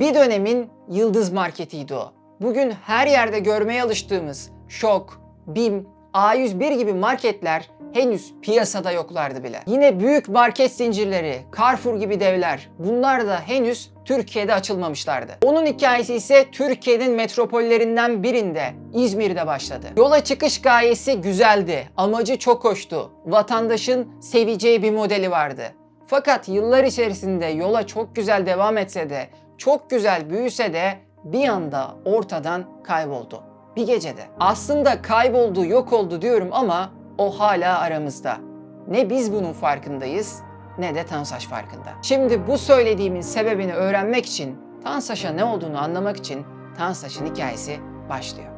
Bir dönemin yıldız marketiydi o. Bugün her yerde görmeye alıştığımız Şok, BİM, A101 gibi marketler henüz piyasada yoklardı bile. Yine büyük market zincirleri, Carrefour gibi devler bunlar da henüz Türkiye'de açılmamışlardı. Onun hikayesi ise Türkiye'nin metropollerinden birinde İzmir'de başladı. Yola çıkış gayesi güzeldi. Amacı çok hoştu. Vatandaşın seveceği bir modeli vardı. Fakat yıllar içerisinde yola çok güzel devam etse de, çok güzel büyüse de bir anda ortadan kayboldu. Bir gecede. Aslında kayboldu, yok oldu diyorum ama o hala aramızda. Ne biz bunun farkındayız ne de Tansaç farkında. Şimdi bu söylediğimin sebebini öğrenmek için, Tansaç'a ne olduğunu anlamak için Tansaç'ın hikayesi başlıyor.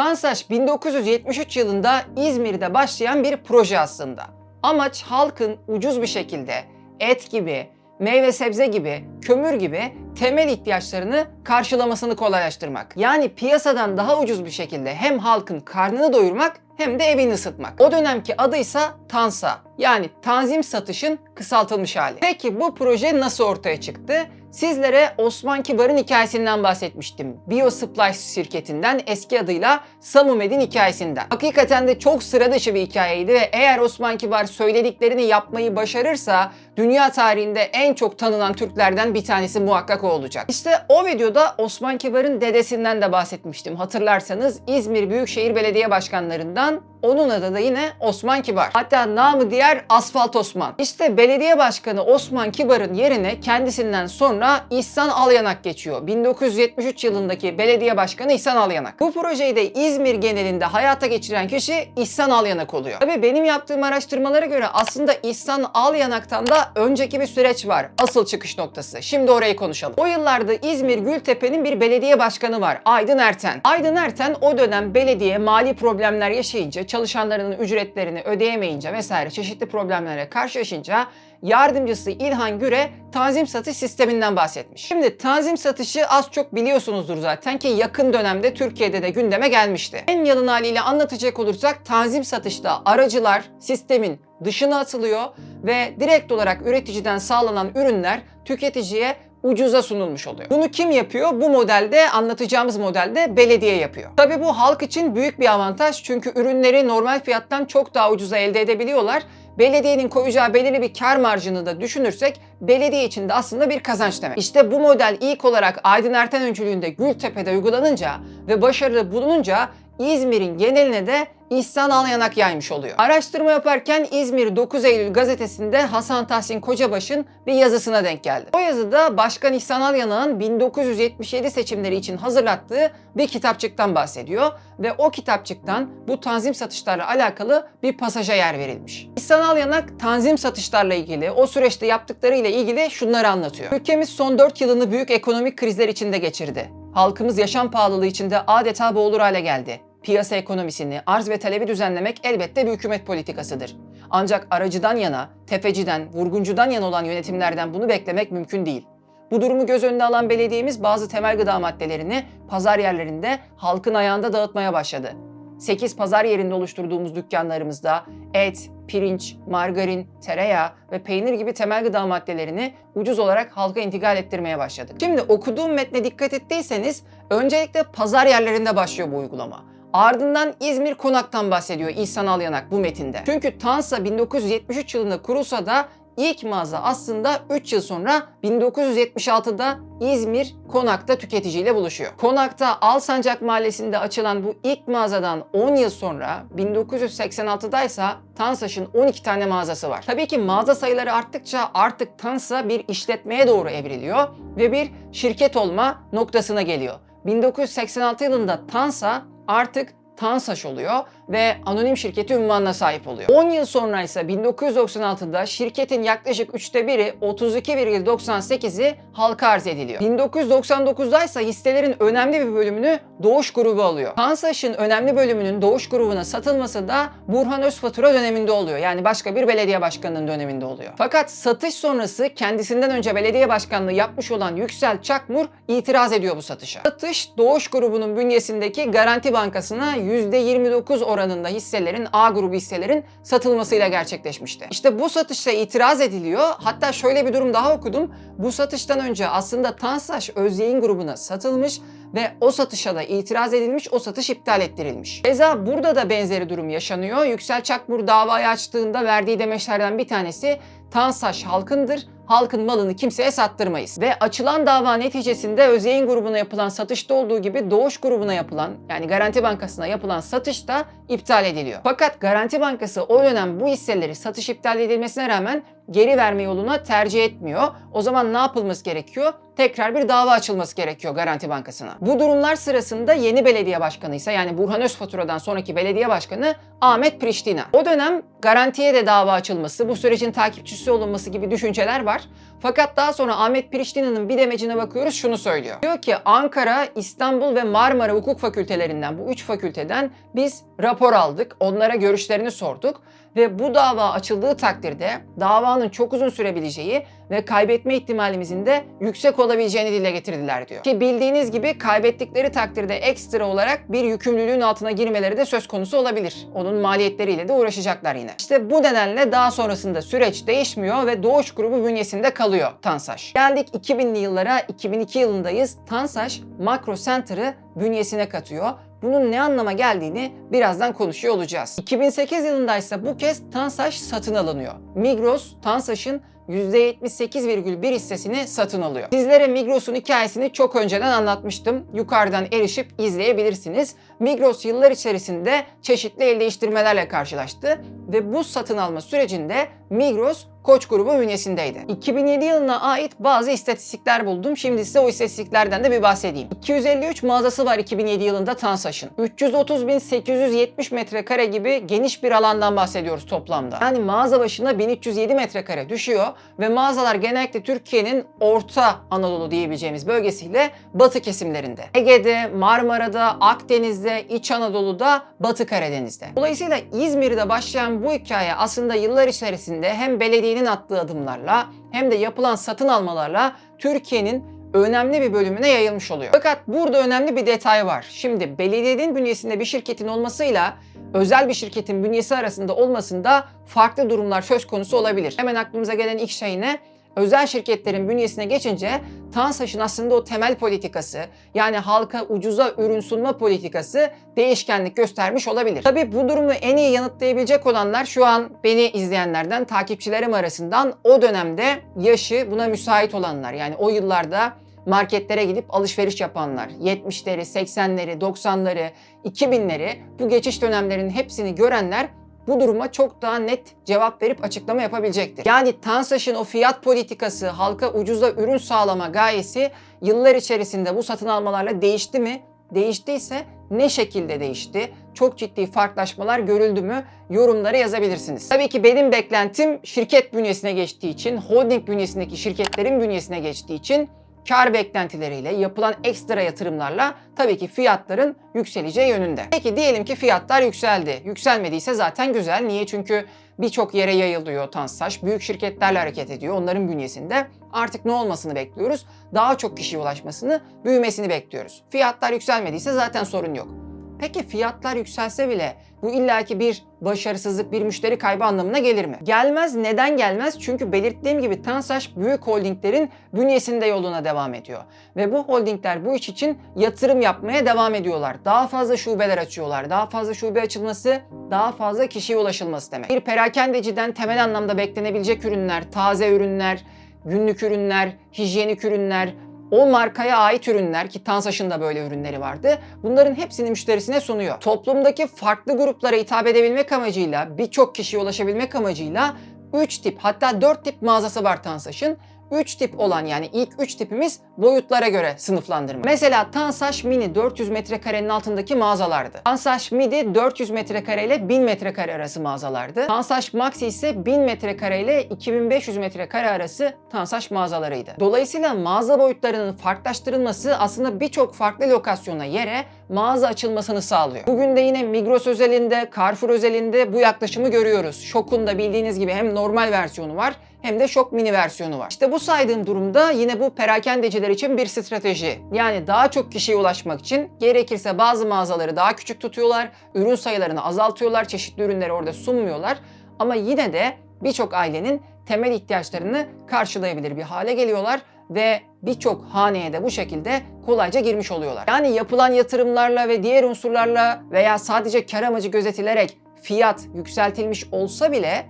Tansaç 1973 yılında İzmir'de başlayan bir proje aslında. Amaç halkın ucuz bir şekilde et gibi, meyve sebze gibi, kömür gibi temel ihtiyaçlarını karşılamasını kolaylaştırmak. Yani piyasadan daha ucuz bir şekilde hem halkın karnını doyurmak hem de evini ısıtmak. O dönemki adıysa TANSA yani tanzim satışın kısaltılmış hali. Peki bu proje nasıl ortaya çıktı? Sizlere Osman Kibar'ın hikayesinden bahsetmiştim. BioSupply şirketinden eski adıyla Samumed'in hikayesinden. Hakikaten de çok sıra dışı bir hikayeydi ve eğer Osman Kibar söylediklerini yapmayı başarırsa dünya tarihinde en çok tanınan Türklerden bir tanesi muhakkak o olacak. İşte o videoda Osman Kibar'ın dedesinden de bahsetmiştim. Hatırlarsanız İzmir Büyükşehir Belediye Başkanlarından onun adı da yine Osman Kibar. Hatta namı diğer Asfalt Osman. İşte belediye başkanı Osman Kibar'ın yerine kendisinden sonra İhsan Alyanak geçiyor. 1973 yılındaki belediye başkanı İhsan Alyanak. Bu projeyi de İzmir genelinde hayata geçiren kişi İhsan Alyanak oluyor. Tabii benim yaptığım araştırmalara göre aslında İhsan Alyanak'tan da önceki bir süreç var. Asıl çıkış noktası. Şimdi orayı konuşalım. O yıllarda İzmir Gültepe'nin bir belediye başkanı var. Aydın Erten. Aydın Erten o dönem belediye mali problemler yaşayınca çalışanlarının ücretlerini ödeyemeyince vesaire çeşitli problemlere karşılaşınca yardımcısı İlhan Güre tanzim satış sisteminden bahsetmiş. Şimdi tanzim satışı az çok biliyorsunuzdur zaten ki yakın dönemde Türkiye'de de gündeme gelmişti. En yalın haliyle anlatacak olursak tanzim satışta aracılar sistemin dışına atılıyor ve direkt olarak üreticiden sağlanan ürünler tüketiciye ucuza sunulmuş oluyor. Bunu kim yapıyor? Bu modelde anlatacağımız modelde belediye yapıyor. Tabi bu halk için büyük bir avantaj çünkü ürünleri normal fiyattan çok daha ucuza elde edebiliyorlar. Belediyenin koyacağı belirli bir kar marjını da düşünürsek belediye için de aslında bir kazanç demek. İşte bu model ilk olarak Aydın Erten öncülüğünde Gültepe'de uygulanınca ve başarılı bulununca İzmir'in geneline de İhsan Alyanak yaymış oluyor. Araştırma yaparken İzmir 9 Eylül gazetesinde Hasan Tahsin Kocabaş'ın bir yazısına denk geldi. O yazıda Başkan İhsan Alyanak'ın 1977 seçimleri için hazırlattığı bir kitapçıktan bahsediyor ve o kitapçıktan bu tanzim satışlarla alakalı bir pasaja yer verilmiş. İhsan Alyanak tanzim satışlarla ilgili, o süreçte yaptıklarıyla ilgili şunları anlatıyor. Ülkemiz son 4 yılını büyük ekonomik krizler içinde geçirdi. Halkımız yaşam pahalılığı içinde adeta boğulur hale geldi. Piyasa ekonomisini, arz ve talebi düzenlemek elbette bir hükümet politikasıdır. Ancak aracıdan yana, tefeciden, vurguncudan yana olan yönetimlerden bunu beklemek mümkün değil. Bu durumu göz önüne alan belediyemiz bazı temel gıda maddelerini pazar yerlerinde halkın ayağında dağıtmaya başladı. 8 pazar yerinde oluşturduğumuz dükkanlarımızda et, pirinç, margarin, tereyağı ve peynir gibi temel gıda maddelerini ucuz olarak halka intikal ettirmeye başladık. Şimdi okuduğum metne dikkat ettiyseniz öncelikle pazar yerlerinde başlıyor bu uygulama. Ardından İzmir Konak'tan bahsediyor İhsan Alyanak bu metinde. Çünkü Tansa 1973 yılında kurulsa da ilk mağaza aslında 3 yıl sonra 1976'da İzmir Konak'ta tüketiciyle buluşuyor. Konak'ta Alsancak Mahallesi'nde açılan bu ilk mağazadan 10 yıl sonra 1986'da ise Tansaş'ın 12 tane mağazası var. Tabii ki mağaza sayıları arttıkça artık Tansa bir işletmeye doğru evriliyor ve bir şirket olma noktasına geliyor. 1986 yılında Tansa artık Tansaş oluyor ve anonim şirketi ünvanına sahip oluyor. 10 yıl sonra ise 1996'da şirketin yaklaşık üçte biri 32,98'i halka arz ediliyor. 1999'da ise hisselerin önemli bir bölümünü Doğuş grubu alıyor. Tansaş'ın önemli bölümünün Doğuş grubuna satılması da Burhan Özfatura döneminde oluyor. Yani başka bir belediye başkanının döneminde oluyor. Fakat satış sonrası kendisinden önce belediye başkanlığı yapmış olan Yüksel Çakmur itiraz ediyor bu satışa. Satış Doğuş grubunun bünyesindeki Garanti Bankası'na %29 oranında hisselerin, A grubu hisselerin satılmasıyla gerçekleşmişti. İşte bu satışta itiraz ediliyor. Hatta şöyle bir durum daha okudum. Bu satıştan önce aslında Tansaş Özyeğin grubuna satılmış ve o satışa da itiraz edilmiş, o satış iptal ettirilmiş. Keza burada da benzeri durum yaşanıyor. Yüksel Çakmur davayı açtığında verdiği demeçlerden bir tanesi Tansaş halkındır, halkın malını kimseye sattırmayız. Ve açılan dava neticesinde Özyeğin grubuna yapılan satışta olduğu gibi Doğuş grubuna yapılan yani Garanti Bankası'na yapılan satış da iptal ediliyor. Fakat Garanti Bankası o dönem bu hisseleri satış iptal edilmesine rağmen geri verme yoluna tercih etmiyor. O zaman ne yapılması gerekiyor? Tekrar bir dava açılması gerekiyor Garanti Bankası'na. Bu durumlar sırasında yeni belediye başkanı ise yani Burhan Özfatura'dan sonraki belediye başkanı Ahmet Priştina. O dönem garantiye de dava açılması, bu sürecin takipçisi olunması gibi düşünceler var. lugar Fakat daha sonra Ahmet Priştina'nın bir demecine bakıyoruz şunu söylüyor. Diyor ki Ankara, İstanbul ve Marmara hukuk fakültelerinden bu üç fakülteden biz rapor aldık. Onlara görüşlerini sorduk ve bu dava açıldığı takdirde davanın çok uzun sürebileceği ve kaybetme ihtimalimizin de yüksek olabileceğini dile getirdiler diyor. Ki bildiğiniz gibi kaybettikleri takdirde ekstra olarak bir yükümlülüğün altına girmeleri de söz konusu olabilir. Onun maliyetleriyle de uğraşacaklar yine. İşte bu nedenle daha sonrasında süreç değişmiyor ve Doğuş grubu bünyesinde kalıyor Tansaş. Geldik 2000'li yıllara, 2002 yılındayız. Tansaş Makro Center'ı bünyesine katıyor bunun ne anlama geldiğini birazdan konuşuyor olacağız. 2008 yılında ise bu kez Tansaş satın alınıyor. Migros, Tansaş'ın %78,1 hissesini satın alıyor. Sizlere Migros'un hikayesini çok önceden anlatmıştım. Yukarıdan erişip izleyebilirsiniz. Migros yıllar içerisinde çeşitli el değiştirmelerle karşılaştı ve bu satın alma sürecinde Migros Koç grubu bünyesindeydi. 2007 yılına ait bazı istatistikler buldum. Şimdi size o istatistiklerden de bir bahsedeyim. 253 mağazası var 2007 yılında Tansaş'ın. 330.870 metrekare gibi geniş bir alandan bahsediyoruz toplamda. Yani mağaza başına 1307 metrekare düşüyor ve mağazalar genellikle Türkiye'nin Orta Anadolu diyebileceğimiz bölgesiyle batı kesimlerinde. Ege'de, Marmara'da, Akdeniz'de, İç Anadolu'da, Batı Karadeniz'de. Dolayısıyla İzmir'de başlayan bu hikaye aslında yıllar içerisinde hem belediyenin attığı adımlarla hem de yapılan satın almalarla Türkiye'nin önemli bir bölümüne yayılmış oluyor. Fakat burada önemli bir detay var. Şimdi belediyenin bünyesinde bir şirketin olmasıyla özel bir şirketin bünyesi arasında olmasında farklı durumlar söz konusu olabilir. Hemen aklımıza gelen ilk şey ne? Özel şirketlerin bünyesine geçince TANSAŞ'ın aslında o temel politikası yani halka ucuza ürün sunma politikası değişkenlik göstermiş olabilir. Tabii bu durumu en iyi yanıtlayabilecek olanlar şu an beni izleyenlerden, takipçilerim arasından o dönemde yaşı buna müsait olanlar. Yani o yıllarda marketlere gidip alışveriş yapanlar, 70'leri, 80'leri, 90'ları, 2000'leri bu geçiş dönemlerinin hepsini görenler bu duruma çok daha net cevap verip açıklama yapabilecektir. Yani TANSAŞ'ın o fiyat politikası, halka ucuza ürün sağlama gayesi yıllar içerisinde bu satın almalarla değişti mi? Değiştiyse ne şekilde değişti? Çok ciddi farklılaşmalar görüldü mü? Yorumlara yazabilirsiniz. Tabii ki benim beklentim şirket bünyesine geçtiği için, holding bünyesindeki şirketlerin bünyesine geçtiği için kar beklentileriyle, yapılan ekstra yatırımlarla tabii ki fiyatların yükseleceği yönünde. Peki diyelim ki fiyatlar yükseldi. Yükselmediyse zaten güzel. Niye? Çünkü birçok yere yayılıyor Tansaş. Büyük şirketlerle hareket ediyor. Onların bünyesinde artık ne olmasını bekliyoruz? Daha çok kişiye ulaşmasını, büyümesini bekliyoruz. Fiyatlar yükselmediyse zaten sorun yok. Peki fiyatlar yükselse bile bu illaki bir başarısızlık, bir müşteri kaybı anlamına gelir mi? Gelmez. Neden gelmez? Çünkü belirttiğim gibi Tansaş büyük holdinglerin bünyesinde yoluna devam ediyor. Ve bu holdingler bu iş için yatırım yapmaya devam ediyorlar. Daha fazla şubeler açıyorlar. Daha fazla şube açılması, daha fazla kişiye ulaşılması demek. Bir perakendeciden temel anlamda beklenebilecek ürünler, taze ürünler, günlük ürünler, hijyenik ürünler, o markaya ait ürünler ki Tansaş'ın da böyle ürünleri vardı. Bunların hepsini müşterisine sunuyor. Toplumdaki farklı gruplara hitap edebilmek amacıyla, birçok kişiye ulaşabilmek amacıyla 3 tip hatta 4 tip mağazası var Tansaş'ın. 3 tip olan yani ilk 3 tipimiz boyutlara göre sınıflandırma. Mesela Tansaş Mini 400 metrekarenin altındaki mağazalardı. Tansaş Midi 400 metrekare ile 1000 metrekare arası mağazalardı. Tansaş Maxi ise 1000 metrekare ile 2500 metrekare arası Tansaş mağazalarıydı. Dolayısıyla mağaza boyutlarının farklılaştırılması aslında birçok farklı lokasyona, yere mağaza açılmasını sağlıyor. Bugün de yine Migros özelinde, Carrefour özelinde bu yaklaşımı görüyoruz. Şok'un da bildiğiniz gibi hem normal versiyonu var hem de şok mini versiyonu var. İşte bu saydığım durumda yine bu perakendeciler için bir strateji. Yani daha çok kişiye ulaşmak için gerekirse bazı mağazaları daha küçük tutuyorlar, ürün sayılarını azaltıyorlar, çeşitli ürünleri orada sunmuyorlar. Ama yine de birçok ailenin temel ihtiyaçlarını karşılayabilir bir hale geliyorlar ve birçok haneye de bu şekilde kolayca girmiş oluyorlar. Yani yapılan yatırımlarla ve diğer unsurlarla veya sadece kar amacı gözetilerek fiyat yükseltilmiş olsa bile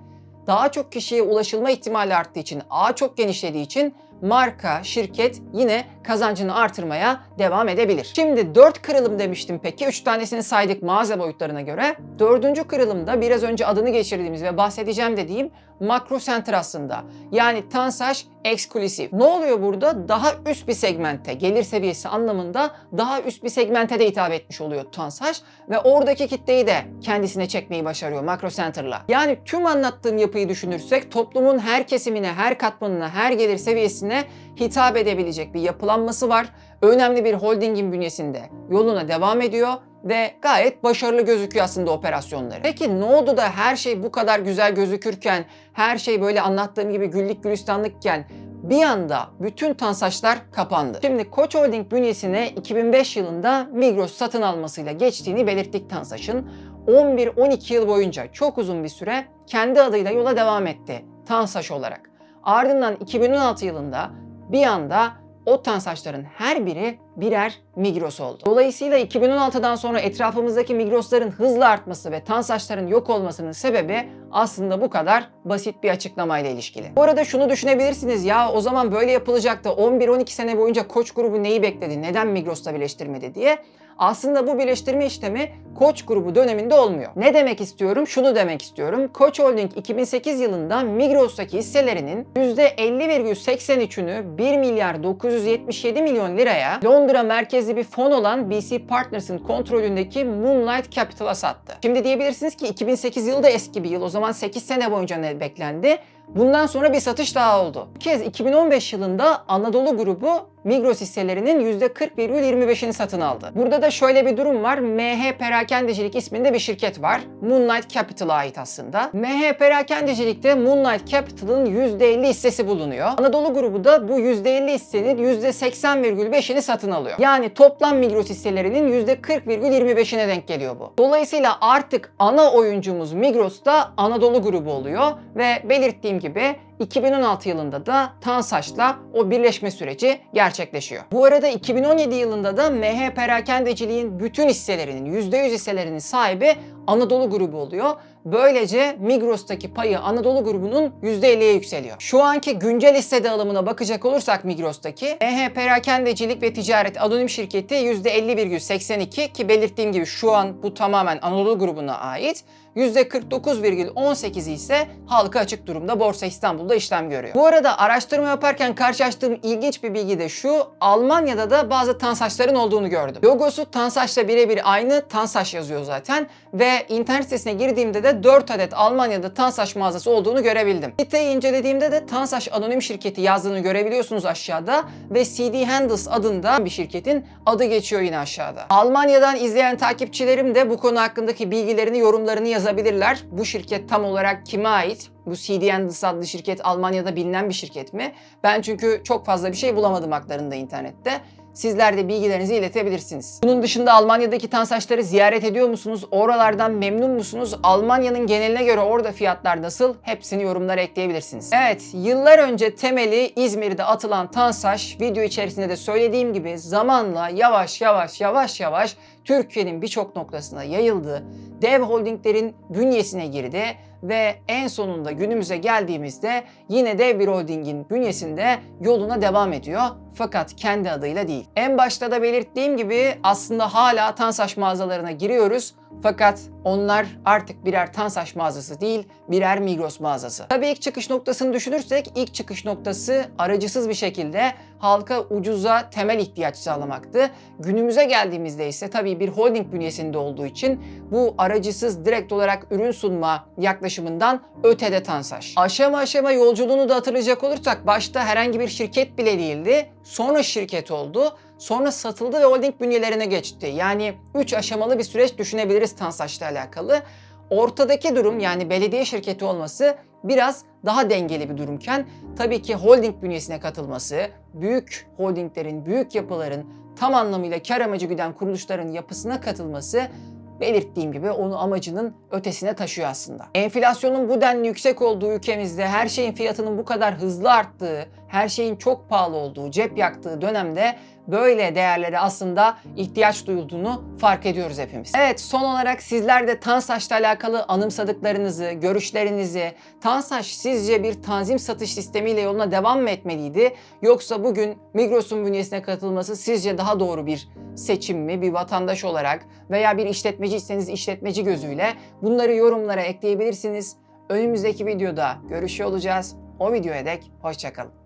daha çok kişiye ulaşılma ihtimali arttığı için, ağ çok genişlediği için marka, şirket yine kazancını artırmaya devam edebilir. Şimdi 4 kırılım demiştim peki. 3 tanesini saydık mağaza boyutlarına göre. Dördüncü kırılımda biraz önce adını geçirdiğimiz ve bahsedeceğim dediğim makro center aslında. Yani Tansaş eksklusif. Ne oluyor burada? Daha üst bir segmente, gelir seviyesi anlamında daha üst bir segmente de hitap etmiş oluyor Tansaş ve oradaki kitleyi de kendisine çekmeyi başarıyor makro center'la. Yani tüm anlattığım yapıyı düşünürsek toplumun her kesimine, her katmanına, her gelir seviyesine hitap edebilecek bir yapılanması var. Önemli bir holdingin bünyesinde yoluna devam ediyor ve gayet başarılı gözüküyor aslında operasyonları. Peki ne oldu da her şey bu kadar güzel gözükürken, her şey böyle anlattığım gibi güllük gülistanlıkken bir anda bütün tansaçlar kapandı. Şimdi Koç Holding bünyesine 2005 yılında Migros satın almasıyla geçtiğini belirttik Tansaç'ın. 11-12 yıl boyunca çok uzun bir süre kendi adıyla yola devam etti Tansaç olarak. Ardından 2016 yılında bir anda o tansaçların her biri birer Migros oldu. Dolayısıyla 2016'dan sonra etrafımızdaki Migros'ların hızla artması ve tansaçların yok olmasının sebebi aslında bu kadar basit bir açıklamayla ilişkili. Bu arada şunu düşünebilirsiniz ya o zaman böyle yapılacaktı 11-12 sene boyunca Koç grubu neyi bekledi neden Migros'la birleştirmedi diye. Aslında bu birleştirme işlemi Koç grubu döneminde olmuyor. Ne demek istiyorum? Şunu demek istiyorum. Koç Holding 2008 yılında Migros'taki hisselerinin %50,83'ünü 1 milyar 977 milyon liraya Londra merkezli bir fon olan BC Partners'ın kontrolündeki Moonlight Capital'a sattı. Şimdi diyebilirsiniz ki 2008 yılı da eski bir yıl. O zaman 8 sene boyunca ne beklendi? Bundan sonra bir satış daha oldu. Bu kez 2015 yılında Anadolu grubu Migros hisselerinin %40,25'ini satın aldı. Burada da şöyle bir durum var. MH Perakendecilik isminde bir şirket var. Moonlight Capital'a ait aslında. MH Perakendecilik'te Moonlight Capital'ın %50 hissesi bulunuyor. Anadolu grubu da bu %50 hissenin %80,5'ini satın alıyor. Yani toplam Migros hisselerinin %40,25'ine denk geliyor bu. Dolayısıyla artık ana oyuncumuz Migros da Anadolu grubu oluyor ve belirttiğim gibi 2016 yılında da Tansaç'la o birleşme süreci gerçekleşiyor. Bu arada 2017 yılında da MH Perakendeciliğin bütün hisselerinin %100 hisselerinin sahibi Anadolu grubu oluyor. Böylece Migros'taki payı Anadolu grubunun %50'ye yükseliyor. Şu anki güncel hisse dağılımına bakacak olursak Migros'taki MH Perakendecilik ve Ticaret Anonim Şirketi %50,82 ki belirttiğim gibi şu an bu tamamen Anadolu grubuna ait. %49,18'i ise halka açık durumda Borsa İstanbul'da işlem görüyor. Bu arada araştırma yaparken karşılaştığım ilginç bir bilgi de şu. Almanya'da da bazı tansaçların olduğunu gördüm. Logosu tansaçla birebir aynı. Tansaç yazıyor zaten. Ve internet sitesine girdiğimde de 4 adet Almanya'da tansaç mağazası olduğunu görebildim. Siteyi incelediğimde de tansaç anonim şirketi yazdığını görebiliyorsunuz aşağıda. Ve CD Handles adında bir şirketin adı geçiyor yine aşağıda. Almanya'dan izleyen takipçilerim de bu konu hakkındaki bilgilerini, yorumlarını yazabilirler. Bu şirket tam olarak kime ait? Bu CD Handels adlı şirket Almanya'da bilinen bir şirket mi? Ben çünkü çok fazla bir şey bulamadım haklarında internette. Sizler de bilgilerinizi iletebilirsiniz. Bunun dışında Almanya'daki tansaçları ziyaret ediyor musunuz? Oralardan memnun musunuz? Almanya'nın geneline göre orada fiyatlar nasıl? Hepsini yorumlara ekleyebilirsiniz. Evet, yıllar önce temeli İzmir'de atılan tansaç video içerisinde de söylediğim gibi zamanla yavaş yavaş yavaş yavaş Türkiye'nin birçok noktasına yayıldı. Dev holdinglerin bünyesine girdi ve en sonunda günümüze geldiğimizde yine dev bir holdingin bünyesinde yoluna devam ediyor. Fakat kendi adıyla değil. En başta da belirttiğim gibi aslında hala Tansaç mağazalarına giriyoruz. Fakat onlar artık birer Tansaç mağazası değil, birer Migros mağazası. Tabii ilk çıkış noktasını düşünürsek ilk çıkış noktası aracısız bir şekilde halka ucuza temel ihtiyaç sağlamaktı. Günümüze geldiğimizde ise tabii bir holding bünyesinde olduğu için bu aracısız direkt olarak ürün sunma yaklaşımından ötede Tansaç. Aşama aşama yolculuğunu da hatırlayacak olursak başta herhangi bir şirket bile değildi. Sonra şirket oldu, sonra satıldı ve holding bünyelerine geçti. Yani 3 aşamalı bir süreç düşünebiliriz Tansaç'la alakalı. Ortadaki durum yani belediye şirketi olması biraz daha dengeli bir durumken tabii ki holding bünyesine katılması, büyük holdinglerin, büyük yapıların tam anlamıyla kar amacı güden kuruluşların yapısına katılması belirttiğim gibi onu amacının ötesine taşıyor aslında. Enflasyonun bu denli yüksek olduğu ülkemizde her şeyin fiyatının bu kadar hızlı arttığı, her şeyin çok pahalı olduğu, cep yaktığı dönemde böyle değerlere aslında ihtiyaç duyulduğunu fark ediyoruz hepimiz. Evet son olarak sizler de Tansaç'la alakalı anımsadıklarınızı, görüşlerinizi, Tansaç sizce bir tanzim satış sistemiyle yoluna devam mı etmeliydi? Yoksa bugün Migros'un bünyesine katılması sizce daha doğru bir seçim mi? Bir vatandaş olarak veya bir işletmeciyseniz işletmeci gözüyle bunları yorumlara ekleyebilirsiniz. Önümüzdeki videoda görüşüyor olacağız. O videoya dek hoşçakalın.